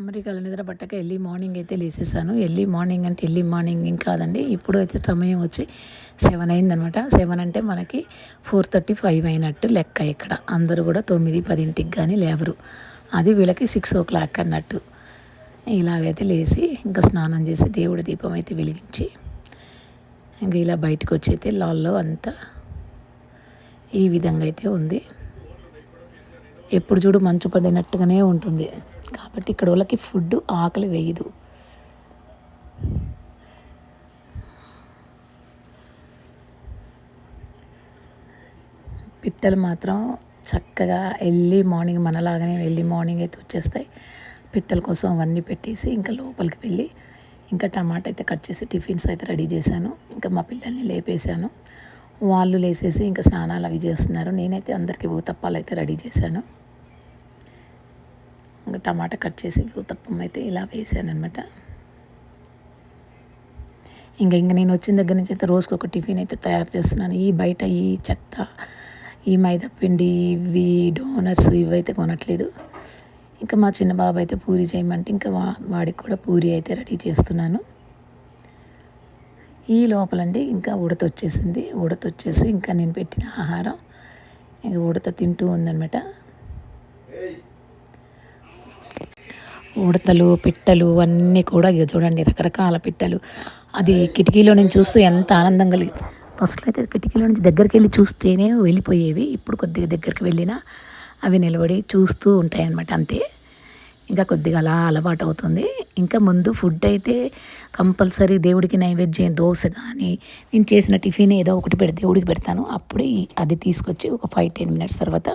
అమెరికాలో నిద్ర పట్టక ఎర్లీ మార్నింగ్ అయితే లేసేసాను. ఎర్లీ మార్నింగ్ అంటే ఎర్లీ మార్నింగ్ ఏం కాదండి. ఇప్పుడు అయితే సమయం వచ్చి సెవెన్ అయిందనమాట. సెవెన్ అంటే మనకి ఫోర్ థర్టీ ఫైవ్ అయినట్టు లెక్క ఇక్కడ. అందరూ కూడా తొమ్మిది పదింటికి కానీ లేవరు. అది వీళ్ళకి సిక్స్ ఓ క్లాక్ అన్నట్టు. ఇలాగైతే లేచి ఇంకా స్నానం చేసి దేవుడి దీపం అయితే వెలిగించి ఇంకా ఇలా బయటకు వచ్చైతే అయితే లాల్లో అంతా ఈ విధంగా అయితే ఉంది. ఎప్పుడు చూడు మంచు పడినట్టుగానే ఉంటుంది. కాబట్టి ఇక్కడ వాళ్ళకి ఫుడ్ ఆకలి వేయదు. పిట్టలు మాత్రం చక్కగా ఎర్లీ మార్నింగ్ మనలాగానే ఎర్లీ మార్నింగ్ అయితే వచ్చేస్తాయి. పిట్టల కోసం అవన్నీ పెట్టేసి ఇంకా లోపలికి వెళ్ళి ఇంకా టమాటా అయితే కట్ చేసి టిఫిన్స్ అయితే రెడీ చేశాను. ఇంకా మా పిల్లల్ని లేపేశాను. వాళ్ళు లేసేసి ఇంకా స్నానాలు అవి చేస్తున్నారు. నేనైతే అందరికీ ఊతప్పాలు అయితే రెడీ చేశాను. ఇంకా టమాటా కట్ చేసి ఊతప్పం అయితే ఇలా వేసాను అనమాట ఇంకా ఇంకా నేను వచ్చిన దగ్గర నుంచి అయితే రోజుకి ఒక టిఫిన్ అయితే తయారు చేస్తున్నాను. ఈ బయట ఈ చెత్త ఈ మైదా పిండి ఇవి డోనర్స్ ఇవైతే కొనట్లేదు. ఇంకా మా చిన్న బాబు అయితే పూరి చేయమంటే ఇంకా వాడికి కూడా పూరి అయితే రెడీ చేస్తున్నాను. ఈ లోపలండి ఇంకా ఉడత వచ్చేసింది. ఉడత వచ్చేసి ఇంకా నేను పెట్టిన ఆహారం. ఇంకా ఉడత తింటూ ఉందనమాట ఉడతలు పిట్టలు అన్నీ కూడా ఇక చూడండి రకరకాల పిట్టలు. అది కిటికీలో నుంచి చూస్తూ ఎంత ఆనందం కలిగి ఫస్ట్లో అయితే కిటికీలో నుంచి దగ్గరికి వెళ్ళి చూస్తేనే వెళ్ళిపోయేవి. ఇప్పుడు కొద్దిగా దగ్గరికి వెళ్ళినా అవి నిలబడి చూస్తూ ఉంటాయి అన్నమాట అంతే. ఇంకా కొద్దిగా అలా అలవాటు అవుతుంది. ఇంకా ముందు ఫుడ్ అయితే కంపల్సరీ దేవుడికి నైవేద్యం దోశ కానీ నేను చేసిన టిఫిన్ ఏదో ఒకటి పెడితే దేవుడికి పెడతాను. అప్పుడే అది తీసుకొచ్చి ఒక ఫైవ్ టెన్ మినిట్స్ తర్వాత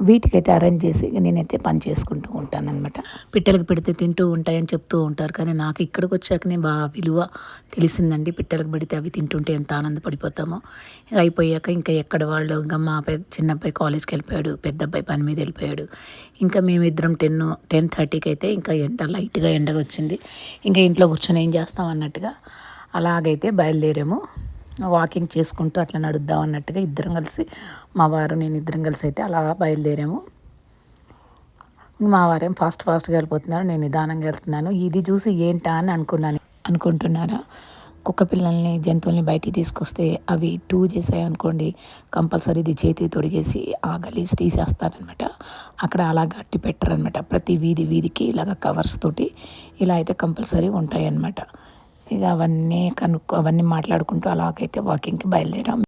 వీటికైతే అరేంజ్ చేసి నేనైతే పని చేసుకుంటూ ఉంటానన్నమాట. పిట్టలకు పెడితే తింటూ ఉంటాయని చెప్తూ ఉంటారు. కానీ నాకు ఇక్కడికి వచ్చాకనే బాగా విలువ తెలిసిందండి. పిట్టలకు పెడితే అవి తింటుంటే ఎంత ఆనందపడిపోతామో. అయిపోయాక ఇంకా ఎక్కడ వాళ్ళు ఇంకా మా పెద్ద చిన్న అబ్బాయి కాలేజ్కి వెళ్ళిపోయాడు. పెద్ద అబ్బాయి పని మీద వెళ్ళిపోయాడు. ఇంకా మేమిద్దరం టెన్ టెన్ థర్టీకి అయితే ఇంకా ఎండ లైట్గా ఎండగా వచ్చింది ఇంకా ఇంట్లో కూర్చొని ఏం చేస్తాం అన్నట్టుగా అలాగైతే బయలుదేరాము. వాకింగ్ చేసుకుంటూ అట్లా నడుద్దాం అన్నట్టుగా ఇద్దరం కలిసి మా వారు నేను ఇద్దరం కలిసి అయితే అలా బయలుదేరాము. మా వారేం ఫాస్ట్ ఫాస్ట్గా వెళ్ళిపోతున్నారు నేను నిదానంగా వెళ్తున్నాను. ఇది చూసి ఏంటా అని అనుకున్నాను. అనుకుంటున్నారా? కుక్క పిల్లల్ని జంతువుల్ని బయటికి తీసుకొస్తే అవి టూ చేసాయి అనుకోండి కంపల్సరీ ఇది చేతి తొడిగేసి ఆ గలీజ్ తీసేస్తారనమాట అక్కడ అలా గట్టి పెట్టరనమాట ప్రతి వీధి వీధికి ఇలాగ కవర్స్ తోటి ఇలా అయితే కంపల్సరీ ఉంటాయన్నమాట. ఇక అవన్నీ కనుక్కో అవన్నీ మాట్లాడుకుంటూ అలాగైతే వాకింగ్కి బయలుదేరాం.